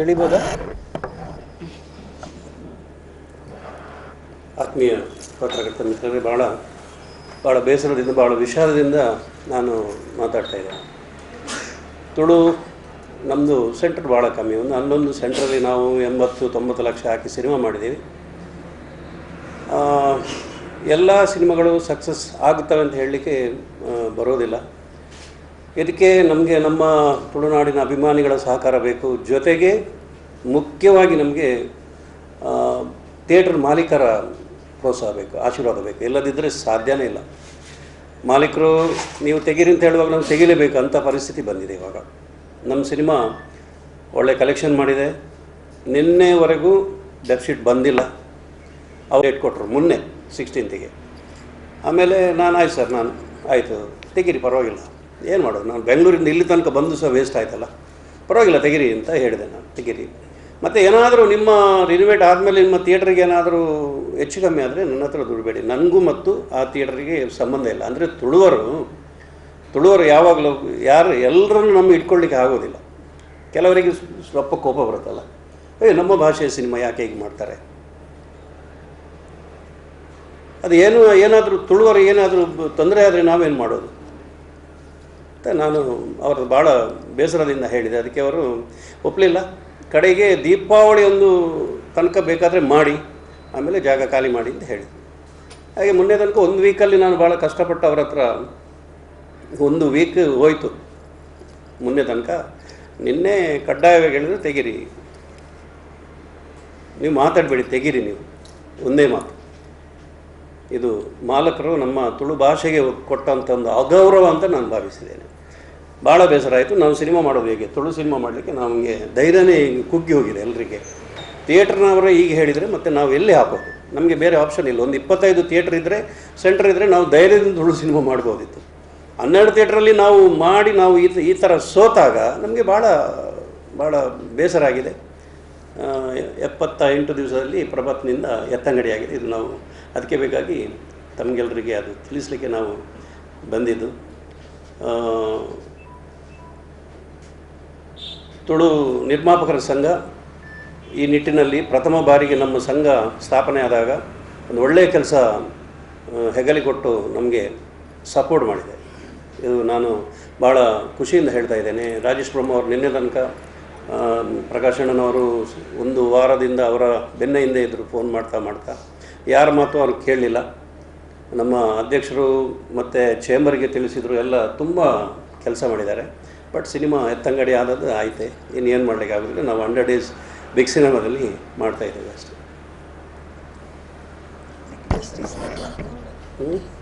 ಎಳಿಬೋದಾ ಆತ್ಮೀಯ ಪತ್ರಕರ್ತ ಮಿತ್ರರೇ ಭಾಳ ಭಾಳ ಬೇಸರದಿಂದ ಭಾಳ ವಿಷಾದದಿಂದ ನಾನು ಮಾತಾಡ್ತಾ ಇದ್ದೆ ತುಳು ನಮ್ಮದು ಸೆಂಟ್ರ್ ಭಾಳ ಕಮ್ಮಿ. ಒಂದು ಹನ್ನೊಂದು ಸೆಂಟ್ರಲ್ಲಿ ನಾವು ಎಂಬತ್ತು, ತೊಂಬತ್ತು ಲಕ್ಷ ಹಾಕಿ ಸಿನಿಮಾ ಮಾಡಿದ್ದೀವಿ. ಎಲ್ಲ ಸಿನಿಮಾಗಳು ಸಕ್ಸಸ್ ಆಗುತ್ತವೆ ಅಂತ ಹೇಳಲಿಕ್ಕೆ ಬರೋದಿಲ್ಲ. ಇದಕ್ಕೆ ನಮಗೆ ನಮ್ಮ ತುಳುನಾಡಿನ ಅಭಿಮಾನಿಗಳ ಸಹಕಾರ ಬೇಕು. ಜೊತೆಗೆ ಮುಖ್ಯವಾಗಿ ನಮಗೆ ಥಿಯೇಟ್ರ್ ಮಾಲೀಕರ ಪ್ರೋತ್ಸಾಹ ಬೇಕು, ಆಶೀರ್ವಾದ ಬೇಕು. ಇಲ್ಲದಿದ್ದರೆ ಸಾಧ್ಯನೇ ಇಲ್ಲ. ಮಾಲೀಕರು, ನೀವು ತೆಗೀರಿ ಅಂತ ಹೇಳುವಾಗ ನಾವು ತೆಗಿಲೇಬೇಕು ಅಂಥ ಪರಿಸ್ಥಿತಿ ಬಂದಿದೆ ಇವಾಗ. ನಮ್ಮ ಸಿನಿಮಾ ಒಳ್ಳೆ ಕಲೆಕ್ಷನ್ ಮಾಡಿದೆ. ನಿನ್ನೆವರೆಗೂ ಡೆಫ್ಶೀಟ್ ಬಂದಿಲ್ಲ. ಅವ್ರು ಡೇಟ್ ಕೊಟ್ಟರು ಮೊನ್ನೆ ಸಿಕ್ಸ್ಟೀನ್ತಿಗೆ ಆಮೇಲೆ ನಾನು, ಆಯ್ತು ಸರ್, ನಾನು, ಆಯಿತು. ತೆಗೀರಿ, ಪರವಾಗಿಲ್ಲ. ಏನು ಮಾಡೋದು? ನಾನು ಬೆಂಗಳೂರಿಂದ ಇಲ್ಲಿ ತನಕ ಬಂದು ಸಹ ವೇಸ್ಟ್ ಆಯ್ತಲ್ಲ. ಪರವಾಗಿಲ್ಲ, ತೆಗಿರಿ ಅಂತ ಹೇಳಿದೆ ನಾನು. ತೆಗಿರಿ. ಮತ್ತು ಏನಾದರೂ ನಿಮ್ಮ ರಿನೋವೇಟ್ ಆದಮೇಲೆ ನಿಮ್ಮ ಥಿಯೇಟ್ರಿಗೆ ಏನಾದರೂ ಹೆಚ್ಚು ಕಮ್ಮಿ ಆದರೆ ನನ್ನ ಹತ್ರ ದುಡಿಬೇಡಿ. ನನಗೂ ಮತ್ತು ಆ ಥಿಯೇಟ್ರಿಗೆ ಸಂಬಂಧ ಇಲ್ಲ. ಅಂದರೆ ತುಳುವರು ತುಳುವರು ಯಾವಾಗಲೂ ಯಾರು ಎಲ್ಲರನ್ನು ನಮ್ಮ ಇಟ್ಕೊಳ್ಳಿಕ್ಕೆ ಆಗೋದಿಲ್ಲ. ಕೆಲವರಿಗೆ ಸ್ವಲ್ಪ ಕೋಪ ಬರುತ್ತಲ್ಲ. ಏಯ್ ನಮ್ಮ ಭಾಷೆಯ ಸಿನಿಮಾ ಯಾಕೆ ಹೀಗೆ ಮಾಡ್ತಾರೆ? ಅದು ಏನು ಏನಾದರೂ ತುಳುವರು ಏನಾದರೂ ತೊಂದರೆ ಆದರೆ ನಾವೇನು ಮಾಡೋದು? ಅಂತ ನಾನು ಅವ್ರದ್ದು ಭಾಳ ಬೇಸರದಿಂದ ಹೇಳಿದೆ. ಅದಕ್ಕೆ ಅವರು ಒಪ್ಪಲಿಲ್ಲ ಕಡೆಗೆ ದೀಪಾವಳಿ ಒಂದು ತನಕ ಬೇಕಾದರೆ ಮಾಡಿ, ಆಮೇಲೆ ಜಾಗ ಖಾಲಿ ಮಾಡಿ ಅಂತ ಹೇಳಿದೆ ಹಾಗೆ ಮೊನ್ನೆ ತನಕ ಒಂದು ವೀಕಲ್ಲಿ ನಾನು ಭಾಳ ಕಷ್ಟಪಟ್ಟು ಅವ್ರ ಹತ್ರ ಒಂದು ವೀಕ್ ಹೋಯಿತು. ಮೊನ್ನೆ ತನಕ ನಿನ್ನೆ ಕಡ್ಡಾಯವಾಗಿ ಹೇಳಿದ್ರೆ, ತೆಗೀರಿ. ನೀವು ಮಾತಾಡಬೇಡಿ, ತೆಗೀರಿ ನೀವು. ಒಂದೇ ಮಾತು. ಇದು ಮಾಲಕರು ನಮ್ಮ ತುಳು ಭಾಷೆಗೆ ಕೊಟ್ಟಂಥ ಒಂದು ಅಗೌರವ ಅಂತ ನಾನು ಭಾವಿಸಿದ್ದೇನೆ. ಭಾಳ ಬೇಸರ ಆಯಿತು. ನಾವು ಸಿನಿಮಾ ಮಾಡೋದು ಹೇಗೆ? ತುಳು ಸಿನಿಮಾ ಮಾಡಲಿಕ್ಕೆ ನಮಗೆ ಧೈರ್ಯನೇ ಕುಗ್ಗಿ ಹೋಗಿದೆ ಎಲ್ಲರಿಗೆ ಥಿಯೇಟ್ರ್ನವರೇ ಈಗ ಹೇಳಿದರೆ ಮತ್ತು ನಾವು ಎಲ್ಲಿ ಹಾಕೋದು? ನಮಗೆ ಬೇರೆ ಆಪ್ಷನ್ ಇಲ್ಲ. ಒಂದು ಇಪ್ಪತ್ತೈದು ಥಿಯೇಟ್ರ್ ಇದ್ದರೆ ಸೆಂಟರ್ ಇದ್ದರೆ ನಾವು ಧೈರ್ಯದಿಂದ ತುಳು ಸಿನಿಮಾ ಮಾಡ್ಬೋದಿತ್ತು. ಹನ್ನೆರಡು ಥಿಯೇಟ್ರಲ್ಲಿ ನಾವು ಮಾಡಿ ನಾವು ಈ ಈ ಥರ ಸೋತಾಗ ನಮಗೆ ಭಾಳ ಭಾಳ ಬೇಸರ ಆಗಿದೆ. ಎಪ್ಪತ್ತ ಎಂಟು ದಿವಸದಲ್ಲಿ ಪ್ರಭತ್ನಿಂದ ಎತ್ತಂಗಡಿಯಾಗಿದೆ. ಇದು ನಾವು ಅದಕ್ಕೆ ಬೇಕಾಗಿ ತಮಗೆಲ್ಲರಿಗೆ ಅದು ತಿಳಿಸ್ಲಿಕ್ಕೆ ನಾವು ಬಂದಿದ್ದು. ತುಳು ನಿರ್ಮಾಪಕರ ಸಂಘ ಈ ನಿಟ್ಟಿನಲ್ಲಿ ಪ್ರಥಮ ಬಾರಿಗೆ ನಮ್ಮ ಸಂಘ ಸ್ಥಾಪನೆ ಆದಾಗ ಒಂದು ಒಳ್ಳೆಯ ಕೆಲಸ ಹೆಗಲಿಕೊಟ್ಟು ನಮಗೆ ಸಪೋರ್ಟ್ ಮಾಡಿದೆ. ಇದು ನಾನು ಭಾಳ ಖುಷಿಯಿಂದ ಹೇಳ್ತಾ ಇದ್ದೇನೆ. ರಾಜೇಶ್ ಬ್ರಹ್ಮ ಅವರು ನಿನ್ನೆ ತನಕ ಆ, ಪ್ರಕಾಶ್ ಒಂದು ವಾರದಿಂದ ಅವರ ಬೆನ್ನ ಹಿಂದೆ ಇದ್ದರು ಫೋನ್ ಮಾಡ್ತಾ ಮಾಡ್ತಾ. ಯಾರ ಮಾತು ಅವರು ಕೇಳಲಿಲ್ಲ. ನಮ್ಮ ಅಧ್ಯಕ್ಷರು ಮತ್ತು ಚೇಂಬರ್ಗೆ ತಿಳಿಸಿದರು ಎಲ್ಲ ತುಂಬ ಕೆಲಸ ಮಾಡಿದ್ದಾರೆ. ಬಟ್ ಸಿನಿಮಾ ಎತ್ತಂಗಡಿ ಆದದ್ದು ಆಯ್ತೆ. ಇನ್ನೇನು ಮಾಡಲಿಕ್ಕೆ ಆಗೋದಿಲ್ಲ. ನಾವು ಹಂಡ್ರೆಡ್ ಡೇಸ್ ಬಿಗ್ ಸಿನಿಮಾದಲ್ಲಿ ಮಾಡ್ತಾ ಇದ್ದೇವೆ ಅಷ್ಟೇ. ಹ್ಞೂ